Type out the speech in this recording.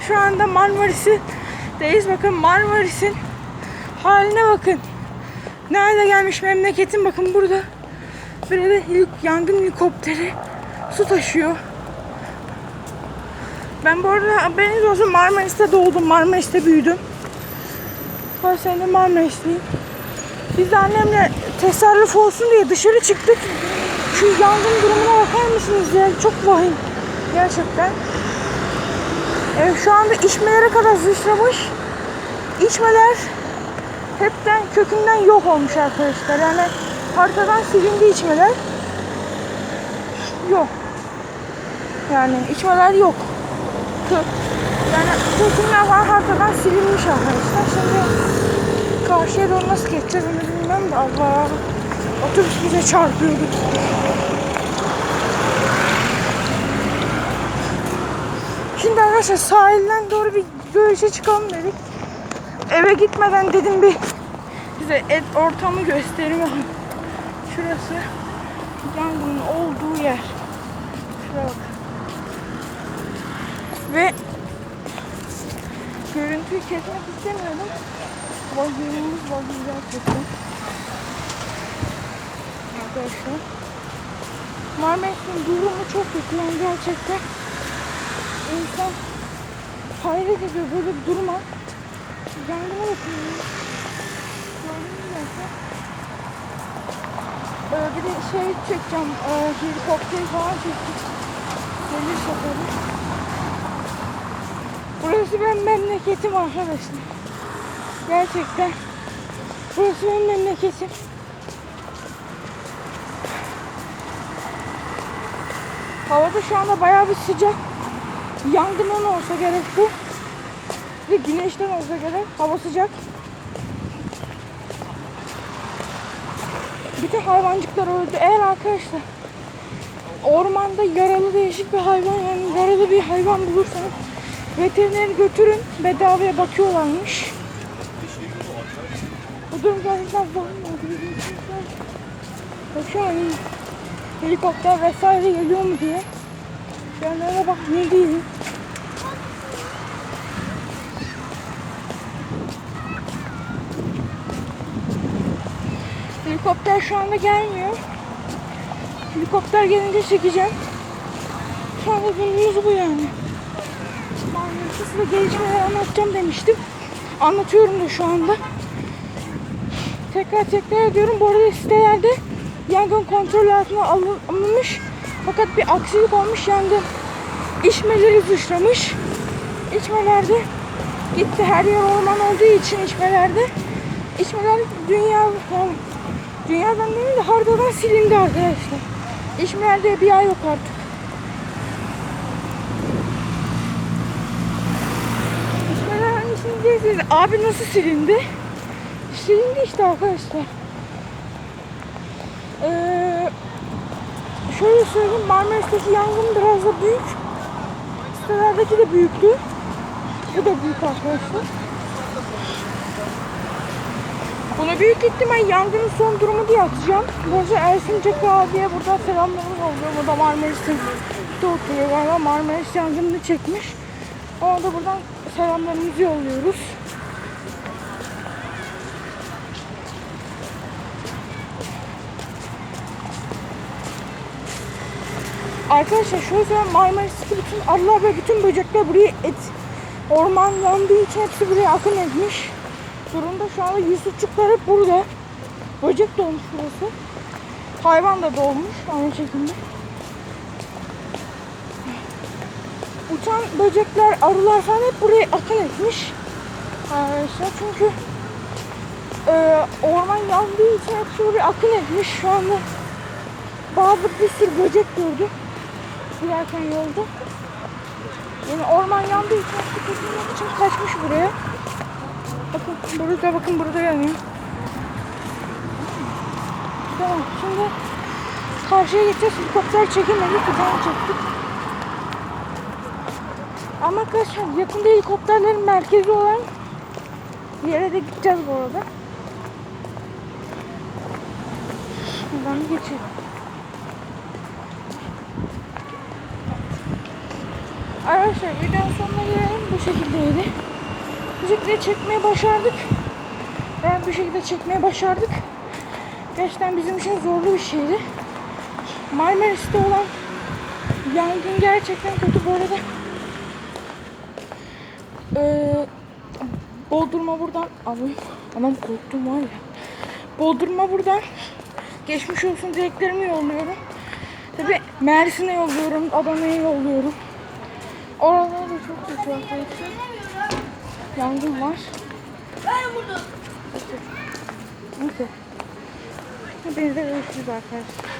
Şu anda Marmaris'teyiz. Bakın Marmaris'in haline bakın. Nerede gelmiş memleketim bakın burada. Böyle yangın helikopteri su taşıyor. Ben bu arada haberiniz olsun Marmaris'te doğdum. Marmaris'te büyüdüm. Kaç senedir Marmaris'liyim. Biz de annemle tasarruf olsun diye dışarı çıktık. Şu yangın durumuna bakar mısınız ya? Çok vahim. Gerçekten. Evet, şu anda içmelere kadar sıçramış. İçmeler hepten kökünden yok olmuş arkadaşlar. Yani haritadan silindi içmeler. Yok. Yani içmeler yok. Yani kökünden falan haritadan silinmiş arkadaşlar. Şimdi karşıya doğru nasıl geçeceğiz onu bilmiyorum da Allah. Otobüs bize çarpıyordu. Şimdi arkadaşlar sahilden doğru bir yürüyüşe çıkalım dedik. Eve gitmeden dedim bir size et ortamı. Bakın. Şurası yangının olduğu yer. Şuraya bak. Ve görüntüyü kesmek istemiyordum. Vahiyimiz vahiy gerçekten. Arkadaşlar. Marmaris'in durumu çok kötü yani gerçekten. İnsan hayret ediyor böyle bir duruma. Mü yoksa? Ee, bir de şey çekeceğim. E, helikopteri falan çekeceğim. Gelir seferi. Burası benim memleketim arkadaşlar. Gerçekten. Burası benim memleketim. Havada şu anda bayağı bir sıcak. Yangından olsa gerek bu. Ve güneşten olsa gerek. Hava sıcak. Bütün hayvancıklar öldü. Eğer arkadaşlar ormanda yaralı değişik bir hayvan yani yaralı bir hayvan bulursanız veterineri götürün. Bedavaya bakıyorlarmış. Bu durum gerçekten vahim. Bak şu an helikopter vesaire geliyor mu diye. Şu an öyle bak ne diyeyim. Helikopter şu anda gelmiyor. Helikopter gelince çekeceğim. Şu anda durumumuz bu yani. Size gelişmeleri anlatacağım demiştim. Anlatıyorum da şu anda. Tekrar tekrar ediyorum. Bu arada sitelerde yangın kontrol altına alın- alınmış. Fakat bir aksilik olmuş yangın. İçmeleri sıçramış. İçmelerde gitti. Her yer orman olduğu için içmelerde. İçmeler dünya yani dünyadan değil de haritadan silindi arkadaşlar. İçmelerde bir ay yok artık. İçmeler hangisini diyeceksiniz? Abi nasıl silindi? Silindi işte arkadaşlar. Şöyle söyleyeyim Marmaris'teki yangın biraz da büyük. Sitelerdeki de büyüktü. Bu da büyük arkadaşlar. Bunu büyük ihtimal yangının son durumu diye atacağım. Bu arada Ersin Ceko abiye burada selamlarımız oluyor. Bu da Marmaris'in de oturuyor galiba. Marmaris yangınını çekmiş. Ona da buradan selamlarımızı yolluyoruz. Arkadaşlar şöyle söyleyeyim Marmaris'teki bütün arılar ve bütün böcekler buraya et orman yandığı için hepsi buraya akın etmiş. Durumda şu anda Yusufçuklar hep burada. Böcek dolmuş burası. Hayvan da dolmuş aynı şekilde. Uçan böcekler, arılar falan hep buraya akın etmiş. Arkadaşlar çünkü e, orman yandığı için hepsi buraya akın etmiş. Şu anda bazı bir sürü böcek gördüm. Giderken yolda. Yani orman yandığı için kurtulmak için kaçmış buraya. Bakın burada bakın burada yanıyor. Tamam şimdi karşıya geçeceğiz. Helikopter çekemedik. Bir tane çektik. Ama arkadaşlar yakında helikopterlerin merkezi olan yere de gideceğiz bu arada. Buradan geçelim. Arkadaşlar videonun sonuna gelelim. Bu şekildeydi. Bu şekilde çekmeye başardık. Evet bir şekilde çekmeye başardık. Gerçekten bizim için zorlu bir şeydi. Marmaris'te olan yangın gerçekten kötü bu arada. Ee, Bodrum'a buradan alayım. Anam korktum var ya. Bodrum'a buradan geçmiş olsun dileklerimi yolluyorum. Tabi Mersin'e yolluyorum, Adana'ya yolluyorum. Oralarda da çok kötü arkadaşlar. Yangın var. Ben vurdum. Neyse. Hepinize görüşürüz arkadaşlar.